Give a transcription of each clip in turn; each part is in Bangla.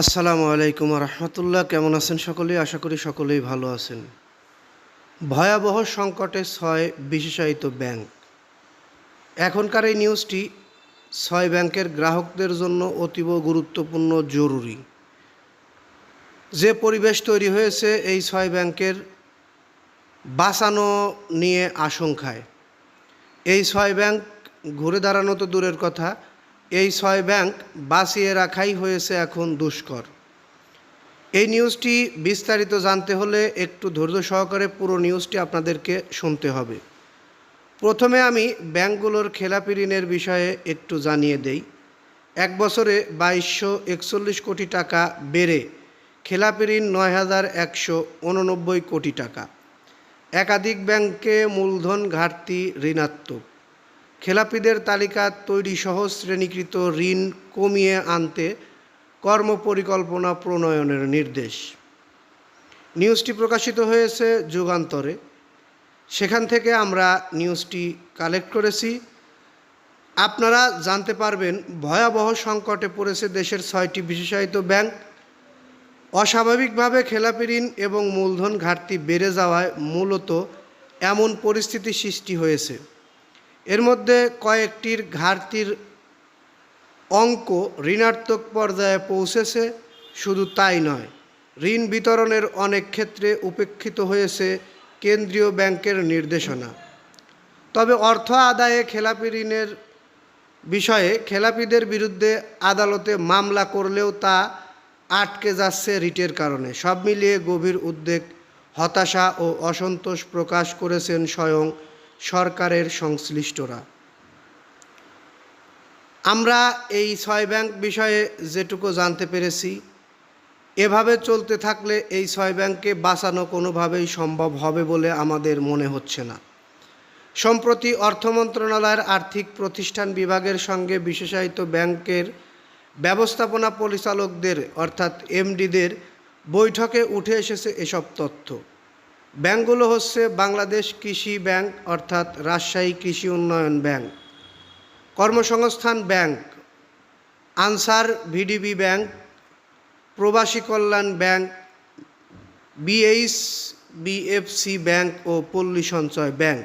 আসসালামু আলাইকুম রহমতুল্লাহ, কেমন আছেন সকলেই আশা করি সকলেই ভালো আছেন। ভয়াবহ সংকটে ছয় বিশেষায়িত ব্যাংক। এখনকার এই নিউজটি ছয় ব্যাংকের গ্রাহকদের জন্য অতীব গুরুত্বপূর্ণ, জরুরি। যে পরিবেশ তৈরি হয়েছে এই ছয় ব্যাংকের বাঁচানো নিয়ে আশঙ্কায়। এই ছয় ব্যাংক ঘুরে দাঁড়ানো তো দূরের কথা এই ছয় ব্যাংক বাঁচিয়ে রাখাই হয়েছে এখন দুষ্কর। এই নিউজটি বিস্তারিত জানতে হলে একটু ধৈর্য সহকারে পুরো নিউজটি আপনাদেরকে শুনতে হবে। প্রথমে আমি ব্যাংকগুলোর খেলাপি ঋণের বিষয়ে একটু জানিয়ে দেই। এক বছরে বাইশশো একচল্লিশ কোটি টাকা বেড়ে খেলাপি ঋণ নয় হাজার একশো উননব্বই কোটি টাকা। একাধিক ব্যাংকে মূলধন ঘাটতি ঋণাত্মক। খেলাপিদের তালিকা তৈরি সহ শ্রেণীকৃত ঋণ কমিয়ে আনতে কর্মপরিকল্পনা প্রণয়নের নির্দেশ। নিউজটি প্রকাশিত হয়েছে যুগান্তরে। সেখান থেকে আমরা নিউজটি কালেক্ট করেছি। আপনারা জানতে পারবেন, ভয়াবহ সংকটে পড়েছে দেশের ছয়টি বিশেষায়িত ব্যাংক। অস্বাভাবিকভাবে খেলাপি ঋণ এবং মূলধন ঘাটতি বেড়ে যাওয়ায় মূলত এমন পরিস্থিতি সৃষ্টি হয়েছে। এর মধ্যে কয়েকটির ঘাটতির অঙ্ক ঋণাত্মক পর্যায়ে পৌঁছেছে, শুধু তাই নয়, ঋণ বিতরণের অনেক ক্ষেত্রে উপেক্ষিত হয়েছে কেন্দ্রীয় ব্যাংকের নির্দেশনা। তবে অর্থ আদায়ে খেলাপি ঋণের বিষয়ে খেলাপিদের বিরুদ্ধে আদালতে মামলা করলেও তা আটকে যাচ্ছে রিটের কারণে। সব মিলিয়ে গভীর উদ্বেগ, হতাশা ও অসন্তোষ প্রকাশ করেছেন স্বয়ং সরকারের সংশ্লিষ্টরা। আমরা এই ছয় ব্যাংক বিষয়ে যেটুকু জানতে পেরেছি, এভাবে চলতে থাকলে এই ছয় ব্যাংককে বাঁচানো কোনোভাবেই সম্ভব হবে বলে আমাদের মনে হচ্ছে না। সম্প্রতি অর্থ মন্ত্রণালয়ের আর্থিক প্রতিষ্ঠান বিভাগের সঙ্গে বিশেষায়িত ব্যাংকের ব্যবস্থাপনা পরিচালকদের, অর্থাৎ এমডিদের, বৈঠকে উঠে এসেছে এসব তথ্য। ব্যাংকগুলো হচ্ছে বাংলাদেশ কৃষি ব্যাংক অর্থাৎ রাজশাহী কৃষি উন্নয়ন ব্যাংক, কর্মসংস্থান bank, Ansar VDP bank, Probashi Kallyan bank BH BFC bank ও পল্লী সঞ্চয় ব্যাংক।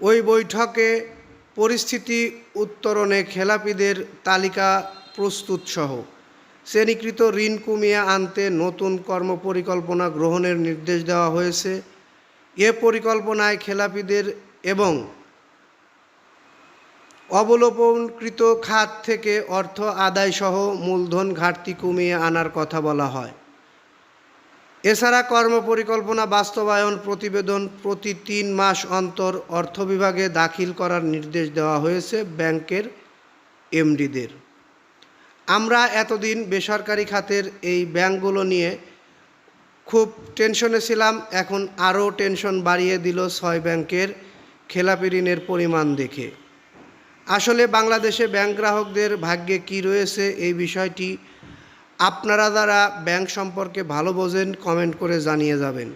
ওই বৈঠকে পরিস্থিতি উত্তরণে খেলাপিদের তালিকা প্রস্তুত সহ শ্রেণীকৃত ঋণ কমিয়ে আনতে নতুন কর্মপরিকল্পনা গ্রহণের নির্দেশ দেওয়া হয়েছে। এ পরিকল্পনায় খেলাপিদের এবং অবলোপনকৃত খাত থেকে অর্থ আদায়সহ মূলধন ঘাটতি কমিয়ে আনার কথা বলা হয়। এছাড়া কর্মপরিকল্পনা বাস্তবায়ন প্রতিবেদন প্রতি তিন মাস অন্তর অর্থ বিভাগে দাখিল করার নির্দেশ দেওয়া হয়েছে ব্যাংকের এমডিদের। আমরা এতদিন বেসরকারি খাতের এই ব্যাংকগুলো নিয়ে খুব টেনশনে ছিলাম, এখন আরও টেনশন বাড়িয়ে দিল ছয় ব্যাংকের খেলাপি ঋণের পরিমাণ দেখে। আসলে বাংলাদেশে ব্যাংক গ্রাহকদের ভাগ্যে কি রয়েছে এই বিষয়টি আপনারা যারা ব্যাংক সম্পর্কে ভালো বোঝেন, কমেন্ট করে জানিয়ে যাবেন।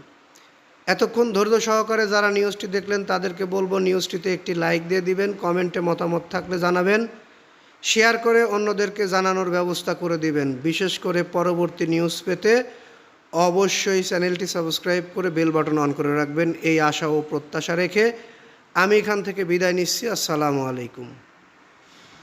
এতক্ষণ ধৈর্য সহকারে যারা নিউজটি দেখলেন তাদেরকে বলব নিউজটিতে একটি লাইক দিয়ে দিবেন, কমেন্টে মতামত থাকলে জানাবেন। শেয়ার করে অন্যদেরকে জানানোর ব্যবস্থা করে দিবেন। বিশেষ করে পরবর্তী নিউজ পেতে অবশ্যই চ্যানেলটি সাবস্ক্রাইব করে বেল বাটন অন করে রাখবেন। এই আশা ও প্রত্যাশা রেখে আমি এখান থেকে বিদায় নিচ্ছি। আসসালামু আলাইকুম।